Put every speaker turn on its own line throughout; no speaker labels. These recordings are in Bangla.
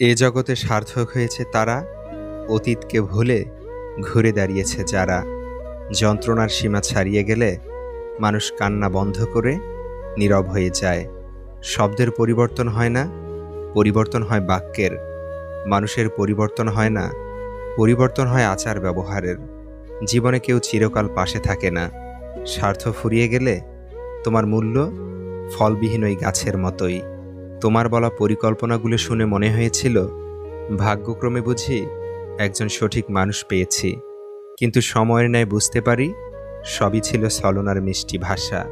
এ জগতে সার্থক হয়েছে তারা, অতীতকে ভুলে ঘুরে দাঁড়িয়েছে যারা। যন্ত্রণার সীমা ছাড়িয়ে গেলে মানুষ কান্না বন্ধ করে নীরব হয়ে যায়। শব্দের পরিবর্তন হয় না, পরিবর্তন হয় বাক্যের। মানুষের পরিবর্তন হয় না, পরিবর্তন হয় আচার ব্যবহারের। জীবনে কেউ চিরকাল পাশে থাকে না। স্বার্থ ফুরিয়ে গেলে তোমার মূল্য ফলবিহীন ওই গাছের মতোই। তোমার বলা পরিকল্পনাগুলো শুনে মনে হয়েছিল, ভাগ্যক্রমে বুঝি একজন সঠিক মানুষ পেয়েছি। কিন্তু সময়ের ন্যায় বুঝতে পারি, সবই ছিল ছলনার মিষ্টি ভাষা।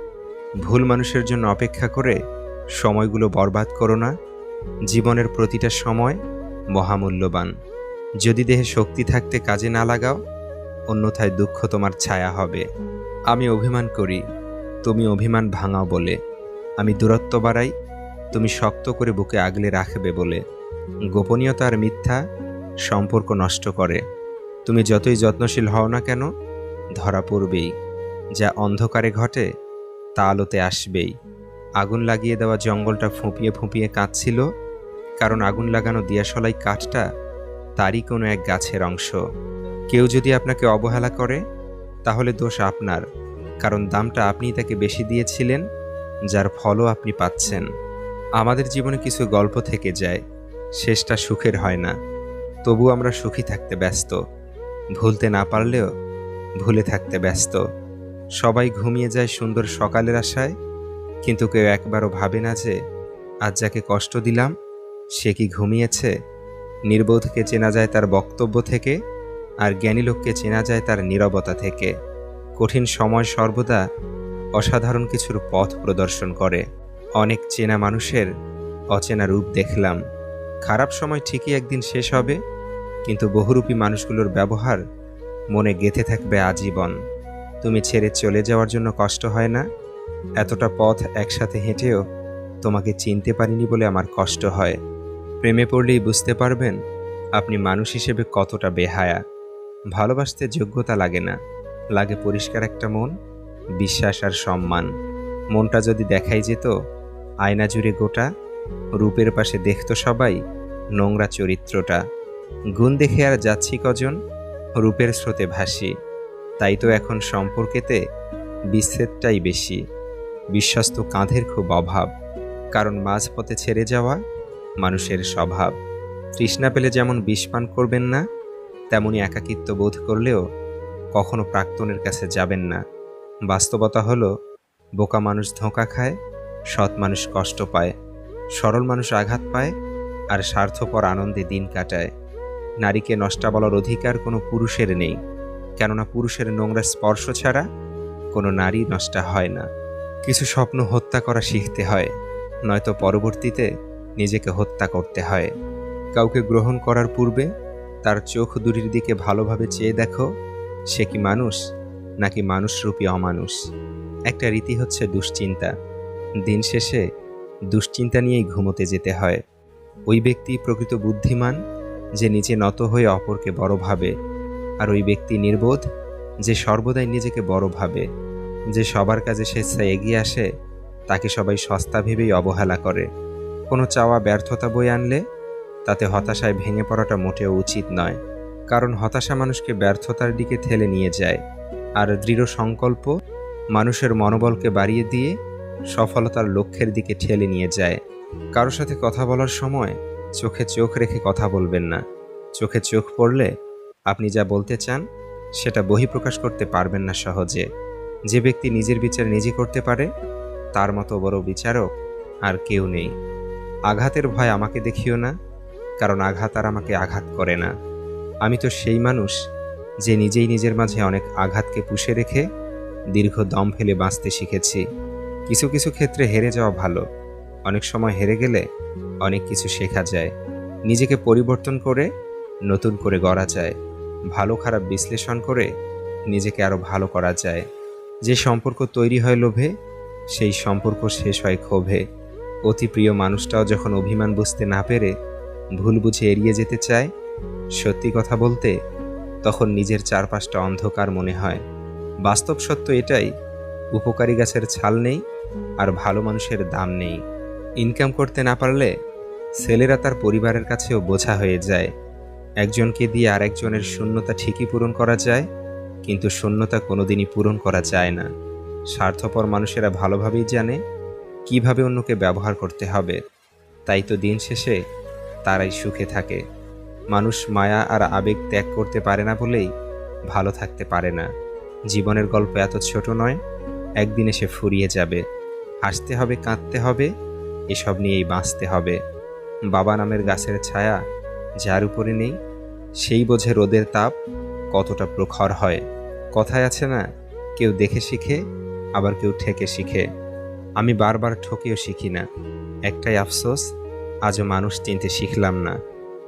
ভুল মানুষের জন্য অপেক্ষা করে সময়গুলো বরবাদ করো না, জীবনের প্রতিটা সময় মহামূল্যবান। যদি দেহে শক্তি থাকতে কাজে না লাগাও, অন্যথায় দুঃখ তোমার ছায়া হবে। আমি অভিমান করি, তুমি অভিমান ভাঙাও বলে। আমি দূরত্ব বাড়াই তুমি শক্ত করে বুকে আগলে রাখবে বলে গোপনীয়তা আর মিথ্যা সম্পর্ক নষ্ট করে। তুমি যতই যত্নশীল হও না কেন, ধরা পড়বেই। যা অন্ধকারে ঘটে, তা আলোতে আসবেই। আগুন লাগিয়ে দেওয়া জঙ্গলটা ফুঁপিয়ে ফুঁপিয়ে কাঁদছিল, কারণ আগুন লাগানো দিয়াশলাই কাঠটা তারই কোনো এক গাছের অংশ। কেউ যদি আপনাকে অবহেলা করে, তাহলে দোষ আপনার, কারণ দামটা আপনিই তাকে বেশি দিয়েছিলেন, যার ফলও আপনি পাচ্ছেন। আমাদের জীবনে কিছু গল্প থেকে যায়, শেষটা সুখের হয় না। তবু আমরা সুখী থাকতে ব্যস্ত। ভুলতে না পারলেও ভুলে থাকতে ব্যস্ত। সবাই ঘুমিয়ে যায় সুন্দর সকালের আশায়, কিন্তু কেউ একবারও ভাবে না যে, আজ যাকে কষ্ট দিলাম, সে কি ঘুমিয়েছে? নির্বোধকে চেনা যায় তার বক্তব্য থেকে, আর জ্ঞানী লোককে চেনা যায় তার নীরবতা থেকে। কঠিন সময় সর্বদা অসাধারণ কিছুর পথ প্রদর্শন করে। অনেক চেনা মানুষের অচেনা রূপ দেখলাম। খারাপ সময় ঠিকই একদিন শেষ হবে, কিন্তু বহুরূপী মানুষগুলোর ব্যবহার মনে গেঁথে থাকবে আজীবন। তুমি ছেড়ে চলে যাওয়ার জন্য কষ্ট হয় না? এতটা পথ একসাথে হেঁটেও তোমাকে চিনতে পারিনি বলে আমার কষ্ট হয়। প্রেমে পড়লেই বুঝতে পারবেন, আপনি মানুষ হিসেবে কতটা বেহায়া। ভালোবাসতে যোগ্যতা লাগে না। লাগে পরিষ্কার একটা মন, বিশ্বাস আর সম্মান। মনটা যদি দেখাই যেত আয়না জুড়ে গোটা, রূপের পাশে দেখতো সবাই নোংরা চরিত্রটা। গুণ দেখে আর যাচ্ছি কজন? রূপের স্রোতে ভাসি, তাই তো এখন সম্পর্কেতে বিচ্ছেদটাই বেশি। বিশ্বস্ত কাঁধের খুব অভাব, কারণ মাঝপথে ছেড়ে যাওয়া মানুষের স্বভাব। তৃষ্ণা পেলে যেমন বিষ পান করবেন না, তেমনি একাকিত্ব বোধ করলেও কখনো প্রাক্তনের কাছে যাবেন না। বাস্তবতা হলো, বোকা মানুষ ধোঁকা খায় সৎ মানুষ কষ্ট পায়, সরল মানুষ আঘাত পায়, আর স্বার্থপর আনন্দে দিন কাটায়। নারীকে নষ্টা বলার অধিকার কোনো পুরুষের নেই, কেননা পুরুষের নোংরা স্পর্শ ছাড়া কোনো নারী নষ্টা হয় না। কিছু স্বপ্ন হত্যা করা শিখতে হয়, নয়তো পরবর্তীতে নিজেকে হত্যা করতে হয়। কাউকে গ্রহণ করার পূর্বে তার চোখ দুটির দিকে ভালোভাবে চেয়ে দেখো, সে কি মানুষ, নাকি মানুষরূপী অমানুষ? একটা রীতি হচ্ছে দুশ্চিন্তা। দিন শেষে দুশ্চিন্তা নিয়েই ঘুমোতে যেতে হয়। ওই ব্যক্তি প্রকৃত বুদ্ধিমান, যে নিচে নত হয়ে অপরকে বড় ভাবে, আর ওই ব্যক্তি নির্বোধ, যে সর্বদাই নিজেকে বড় ভাবে, যে সবার কাজে স্বেচ্ছায় এগিয়ে আসে, তাকে সবাই সস্তা ভেবেই অবহেলা করে। কোনো চাওয়া ব্যর্থতা বই আনলে তাতে হতাশায় ভেঙে পড়াটা মোটেও উচিত নয়, কারণ হতাশা মানুষকে ব্যর্থতার দিকে ঠেলে নিয়ে যায়, আর দৃঢ় সংকল্প মানুষের মনোবলকে বাড়িয়ে দিয়ে সফলতার লক্ষ্যের দিকে ঠেলে নিয়ে যায়। কারোর সাথে কথা বলার সময় চোখে চোখ রেখে কথা বলবেন না। চোখে চোখ পড়লে আপনি যা বলতে চান, সেটা বহিঃপ্রকাশ করতে পারবেন না সহজে। যে ব্যক্তি নিজের বিচার নিজে করতে পারে, তার মতো বড় বিচারক আর কেউ নেই। আঘাতের ভয় আমাকে দেখিও না, কারণ আঘাত আর আমাকে আঘাত করে না। আমি তো সেই মানুষ যে নিজেই নিজের মাঝে অনেক আঘাতকে পুষে রেখে দীর্ঘ দম ফেলে বাঁচতে শিখেছি। কিছু কিছু ক্ষেত্রে হেরে যাওয়া ভালো। অনেক সময় হেরে গেলে অনেক কিছু শেখা যায়। নিজেকে পরিবর্তন করে, নতুন করে গড়া যায়। ভালো খারাপ বিশ্লেষণ করে নিজেকে আরও ভালো করা যায়। যে সম্পর্ক তৈরি হয় লোভে, সেই সম্পর্ক শেষ হয় ক্ষোভে। অতি প্রিয় মানুষটাও যখন অভিমান বুঝতে না পেরে ভুল বুঝে এড়িয়ে যেতে চায়, সত্যি কথা বলতে তখন নিজের চারপাশটা অন্ধকার মনে হয়। বাস্তব সত্য এটাই, উপকারী গাছের ছাল নেই আর ভালো মানুষের দাম নেই। ইনকাম করতে না পারলে ছেলেরা তার পরিবারের কাছেও বোঝা হয়ে যায়। একজনকে দিয়ে আরেকজনের শূন্যতা ঠিকই পূরণ করা যায়, কিন্তু শূন্যতা কোনোদিনই পূরণ করা যায় না। স্বার্থপর মানুষেরা ভালোভাবেই জানে কীভাবে অন্যকে ব্যবহার করতে হবে। তাই তো দিন শেষে তারাই সুখে থাকে। মানুষ মায়া আর আবেগ ত্যাগ করতে পারে না বলেই ভালো থাকতে পারে না। জীবনের গল্প এত ছোট নয়, একদিন এসে ফুরিয়ে যাবে। হাসতে হবে, কাঁদতে হবে, এসব নিয়েই বাঁচতে হবে। বাবা নামের গাছের ছায়া যার উপরে নেই, সেই বোঝে রোদের তাপ কতটা প্রখর হয়। কথায় আছে না, কেউ দেখে শিখে, আবার কেউ ঠেকে শিখে। আমি বারবার ঠকেও শিখি না। একটাই আফসোস, আজও মানুষ চিনতে শিখলাম না।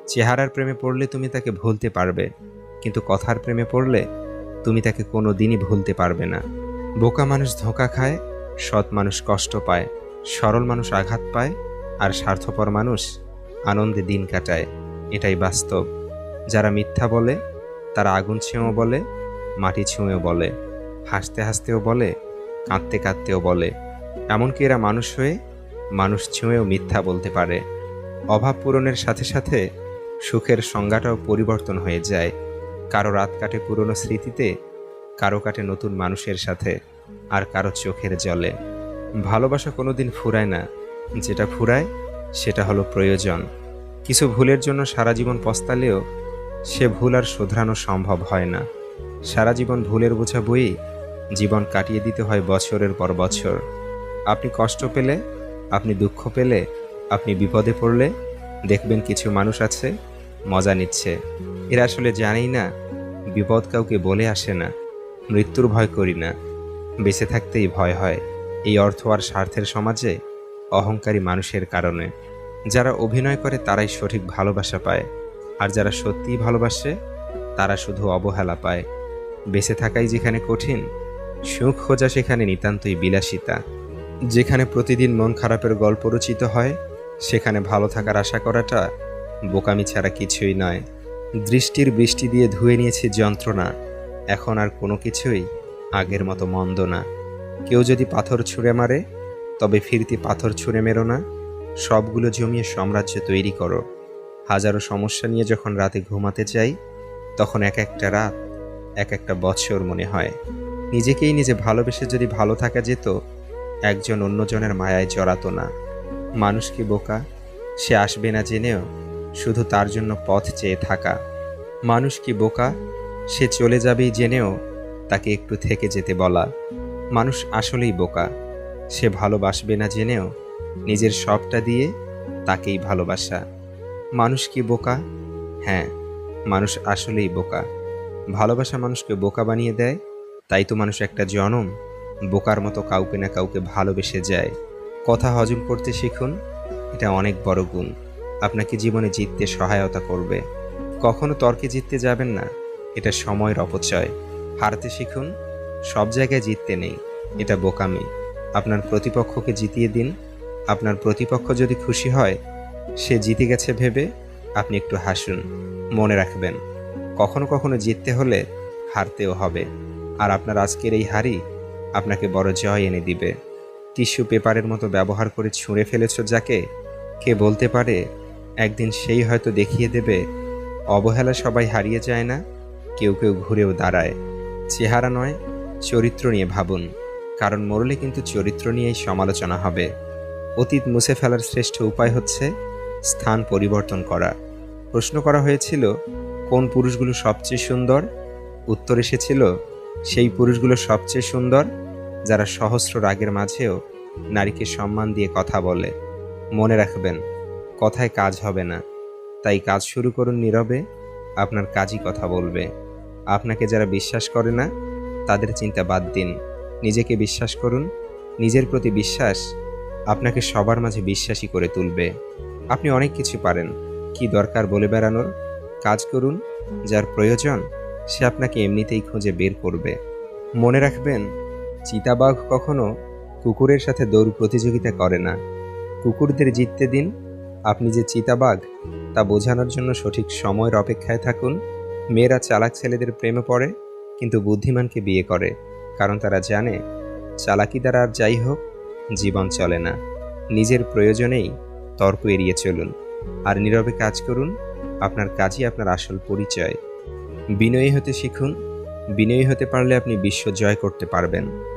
চেহারার প্রেমে পড়লে তুমি তাকে ভুলতে পারবে, কিন্তু কথার প্রেমে পড়লে তুমি তাকে কোনো দিনই ভুলতে পারবে না। বোকা মানুষ ধোঁকা খায় সৎ মানুষ কষ্ট পায়, সরল মানুষ আঘাত পায়, আর স্বার্থপর মানুষ আনন্দে দিন কাটায়। এটাই বাস্তব। যারা মিথ্যা বলে, তারা আগুন ছুঁয়েও বলে, মাটি ছুঁয়েও বলে, হাসতে হাসতেও বলে, কাঁদতে কাঁদতেও বলে। এমনকি এরা মানুষ হয়ে, মানুষ ছুঁয়েও মিথ্যা বলতে পারে। অভাব পূরণের সাথে সাথে সুখের সংজ্ঞাটাও পরিবর্তন হয়ে যায়। কারও রাত কাটে পুরনো স্মৃতিতে, কারও কাটে নতুন মানুষের সাথে। আর কারও চোখের জলে। ভালোবাসা কোনোদিন ফুরায় না। যেটা ফুরায়, সেটা হলো প্রয়োজন। কিছু ভুলের জন্য সারা জীবন পস্তালেও সে ভুল আর শোধরানো সম্ভব হয় না। সারা জীবন ভুলের বোঝা বই, জীবন কাটিয়ে দিতে হয় বছরের পর বছর। আপনি কষ্ট পেলে, আপনি দুঃখ পেলে, আপনি বিপদে পড়লে, দেখবেন কিছু মানুষ আছে, মজা নিচ্ছে। এরা আসলে জানেই না, বিপদ কাউকে বলে আসে না। মৃত্যুর ভয় করি না। বেঁচে থাকতেই ভয় হয়। এই অর্থ আর স্বার্থের সমাজে অহংকারী মানুষের কারণে। যারা অভিনয় করে তারাই সঠিক ভালোবাসা পায়। আর যারা সত্যিই ভালোবাসে, তারা শুধু অবহেলা পায়। বেঁচে থাকাই যেখানে কঠিন, সুখ খোঁজা সেখানে নিতান্তই বিলাসিতা। যেখানে প্রতিদিন মন খারাপের গল্প রচিত হয়, সেখানে ভালো থাকার আশা করাটা বোকামি ছাড়া কিছুই নয়। দৃষ্টির বৃষ্টি দিয়ে ধুয়ে নিয়েছে যন্ত্রণা। এখন আর কোনো কিছুই আগের মতো মন্দ না। কেউ যদি পাথর ছুঁড়ে মারে, তবে ফিরতি পাথর ছুঁড়ে মেরো না। সবগুলো জমিয়ে সাম্রাজ্য তৈরি করো। হাজারো সমস্যা নিয়ে যখন রাতে ঘুমাতে যাই, তখন এক একটা রাত, এক একটা বছর মনে হয়। নিজেকেই নিজে ভালোবেসে যদি ভালো থাকা যেত, একজন অন্যজনের মায়ায় জড়াতো না। মানুষ কি বোকা? সে আসবে না জেনেও শুধু তার জন্য পথ চেয়ে থাকা। মানুষ কি বোকা? সে চলে যাবেই জেনেও তাকে একটু থেকে যেতে বলা। মানুষ আসলেই বোকা। সে ভালোবাসবে না জেনেও নিজের সবটা দিয়ে তাকেই ভালোবাসা। মানুষ কি বোকা? হ্যাঁ মানুষ আসলেই বোকা। ভালোবাসা মানুষকে বোকা বানিয়ে দেয়, তাই তো মানুষ একটা জনম। বোকার মতো কাউকে না কাউকে ভালোবেসে যায়। কথা হজম করতে শিখুন, এটা অনেক বড় গুণ। আপনাকে জীবনে জিততে সহায়তা করবে। কখনো তর্কে জিততে যাবেন না, এটা সময়ের অপচয়। হারতে শিখুন, সব জায়গায় জিততে নেই, এটা বোকামি। আপনার প্রতিপক্ষকে জিতিয়ে দিন, আপনার প্রতিপক্ষ যদি খুশি হয়, সে জিতে গেছে ভেবে আপনি একটু হাসুন, মনে রাখবেন, কখনো কখনো জিততে হলে হারতেও হবে। আর আপনার আজকের এই হারই আপনাকে বড় জয় এনে দিবে। টিস্যু পেপারের মতো ব্যবহার করে ছুঁড়ে ফেলেছ যাকে, কে বলতে পারে, একদিন সেই হয়তো দেখিয়ে দেবে, অবহেলা সবাই হারিয়ে যায় না, কেউ কেউ ঘুরেও দাঁড়ায়। চেহারা নয়, চরিত্র নিয়ে ভাবুন। কারণ মরলে কিন্তু চরিত্র নিয়েই সমালোচনা হবে। অতীত মুছে ফেলার শ্রেষ্ঠ উপায় হচ্ছে স্থান পরিবর্তন করা। প্রশ্ন করা হয়েছিল, কোন পুরুষগুলো সবচেয়ে সুন্দর? উত্তর এসেছিল, সেই পুরুষগুলো সবচেয়ে সুন্দর যারা সহস্র রাগের মাঝেও নারীকে সম্মান দিয়ে কথা বলে। মনে রাখবেন, কথায় কাজ হবে না। তাই কাজ শুরু করুন নীরবে, আপনার কাজই কথা বলবে। আপনাকে যারা বিশ্বাস করে না, তাদের চিন্তা বাদ দিন। নিজেকে বিশ্বাস করুন, নিজের প্রতি বিশ্বাস আপনাকে সবার মাঝে বিশ্বাসী করে তুলবে। আপনি অনেক কিছু পারেন, কি দরকার বলে বেড়ানোর? কাজ করুন, যার প্রয়োজন সে আপনাকে এমনিতেই খুঁজে বের করবে। মনে রাখবেন, চিতাবাঘ কখনো কুকুরের সাথে দৌড় প্রতিযোগিতা করে না। কুকুরদের জিততে দিন, আপনি যে চিতাবাঘ, তা বোঝানোর জন্য সঠিক সময়ের অপেক্ষায় থাকুন। মেয়েরা চালাক ছেলেদের প্রেমে পড়ে, কিন্তু বুদ্ধিমানকে বিয়ে করে, কারণ তারা জানে চালাকি দ্বারা আর যাই হোক, জীবন চলে না। নিজের প্রয়োজনেই তর্ক এড়িয়ে চলুন, আর নীরবে কাজ করুন, আপনার কাজই আপনার আসল পরিচয়। বিনয়ী হতে শিখুন, বিনয়ী হতে পারলে আপনি বিশ্ব জয় করতে পারবেন।